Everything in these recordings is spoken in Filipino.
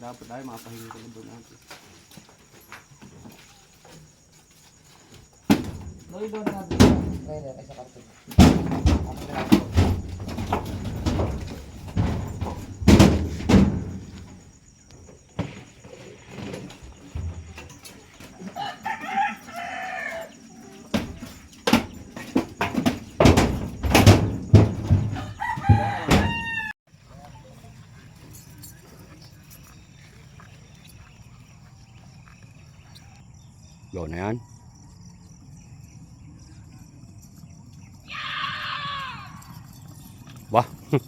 dapat tayo makapahinga ka na doon natin. Loy doon natin. Trailer ay sa karton. Ako na. Go na yan. Wah.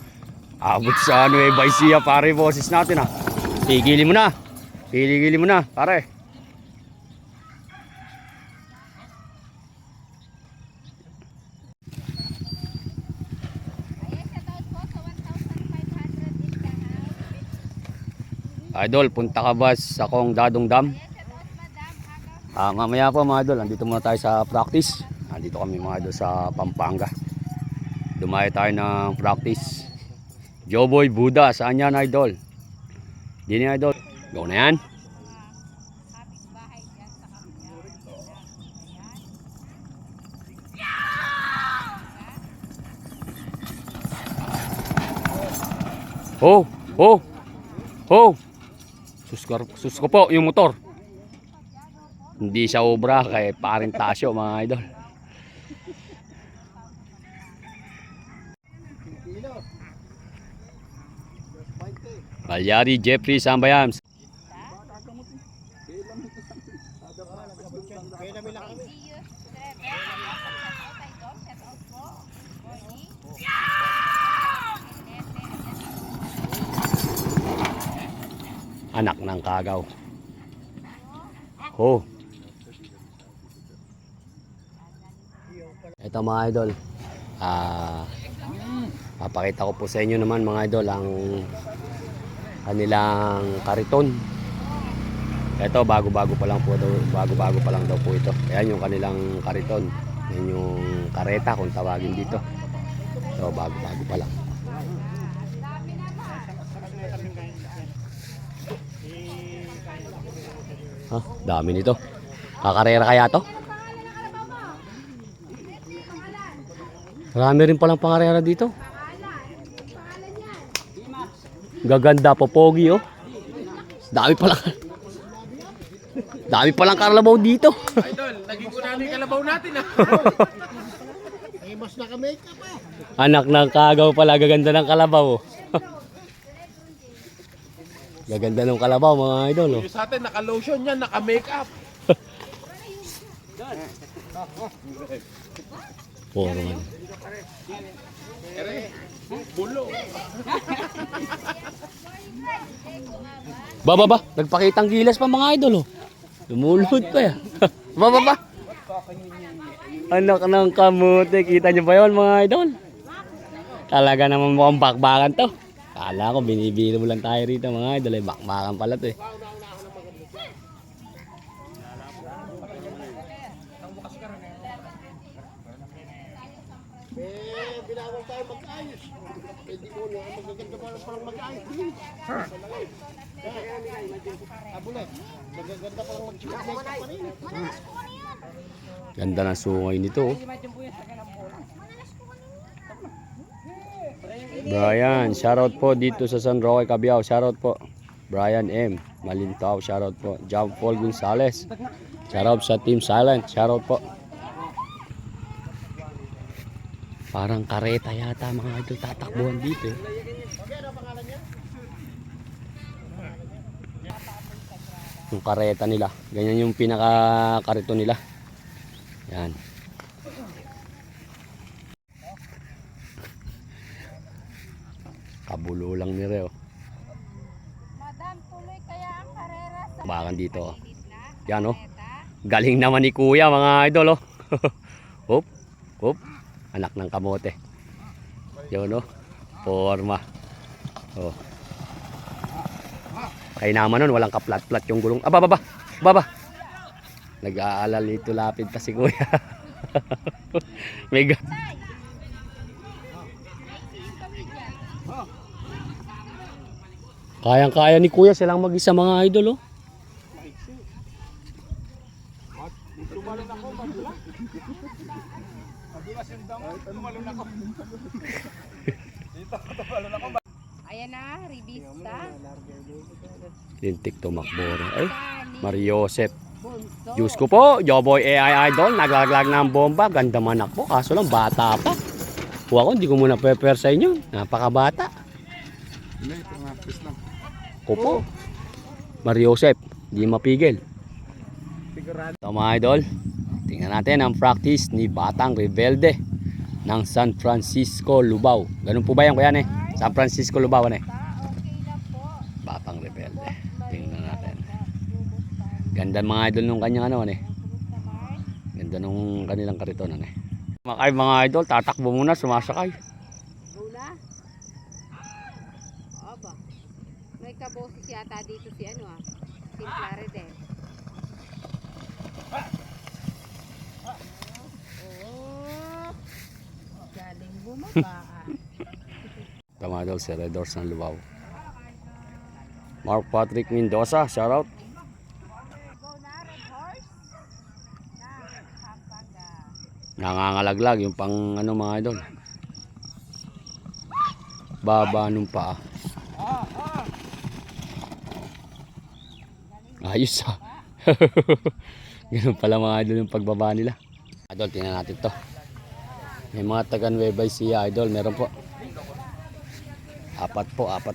Abot sa ano eh, Baisia pare boses natin ah. Tigilin mo na. Tigilin mo na, pare. Idol, punta ka ba sa kong dadong dam? Ah, mamaya po mga idol, andito muna tayo sa practice. Andito kami mga idol sa Pampanga. Dumayo tayo ng practice. Joboy Buda, saan yan idol? Di ni idol. Go na yan. Oh, oh, oh. Sus, ko- sus ko po, yung motor. Hindi siya obra kay paring tasyo mga idol. Balyari Jeffrey Sambayams. Anak ng kagaw. Oh. Ito mga idol. Ah, papakita ko po sa inyo naman mga idol ang kanilang kariton. Ito bago-bago pa lang po daw, bago-bago pa lang daw po ito. Ayan yung kanilang kariton. Yan yung kareta kung tawagin dito. Ito bago-bago pa lang. Ha, dami nito. Kakarera kaya to? Marami rin palang pangarera dito. Gaganda po pogi oh. Dami palang Dami palang karabaw dito. Idol, naging kunano yung kalabaw natin ah. Mas naka-makeup ah. Anak ng kagaw pala gaganda ng kalabaw. oh. gaganda ng kalabaw mga idol oh. Yung sa atin, naka-lotion yan, naka-makeup. Puro man. Ere, bulo. Ba ba ba, nagpakitang gilas pa mga idol oh. Lumulod pa ya. ba ba ba. Anak ng kamote, kita niyo ba 'yon mga idol? Talaga naman mukhang bakbakan to. Kala ko binibiro mo lang tayo rito mga idol, eh bakbakan pala to eh. Binawal tayo mag-ayos. Di ko na magaganda pa parang mag-ayos. Abulay, magaganda pa lang rin. Ganda ng sungay nito oh. Brian, shoutout po dito sa San Roque Cabiao. Shoutout po. Brian M. Malintaw, shoutout po. John Paul Gonzales. Shoutout sa Team Silent. Shoutout po. Parang kareta yata mga idol tatakbuhan dito. eh. Yung kareta nila. Ganyan yung pinaka karito nila. Yan. Kabulo lang ni Reo. Madam, tuloy kaya ang karera sa Bakan dito. oh. Yan oh. Galing naman ni Kuya mga idol oh. hop, hop. Anak ng kamote. Yun oh. Forma. Oh. Kaya naman nun, walang kaplat-plat yung gulong. Aba, baba, baba. Nag-aalala nito lapid pa si Kuya. Mega. Kayang-kaya ni Kuya silang mag-isa mga idol oh. Ayan na, revista. Lintik tumakbo. Ay, Mario Joseph. Bunso. Diyos ko po, Joboy AI Idol, naglaglag ng bomba, ganda manak po, kaso lang bata pa. Kung ako, hindi ko muna prepare sa inyo, napakabata. Ko po. Mario Joseph, hindi mapigil. Ito mga idol, tingnan natin ang practice ni Batang Rebelde ng San Francisco, Lubao. Ganun po ba yan kuya ne? San Francisco, Lubao ne? Batang Rebelde. Tingnan natin. Ganda mga idol nung kanyang ano ne? Ganda nung kanilang kariton ano eh. Mga idol, tatakbo muna, sumasakay. Go na. Aba. May kaboses yata dito si ano ah. Si Claredel. Oh. Mga idol, si Redors ng Lubao. Mark Patrick Mendoza. Na, Pampanga. Nangangalaglag yung pang ano mga idol. Baba nung paa. Ayos ah. Ganun pala mga idol yung pagbaba nila. Idol, tingnan natin to. May mga taga Nueva idol, meron po. Apat po, apat.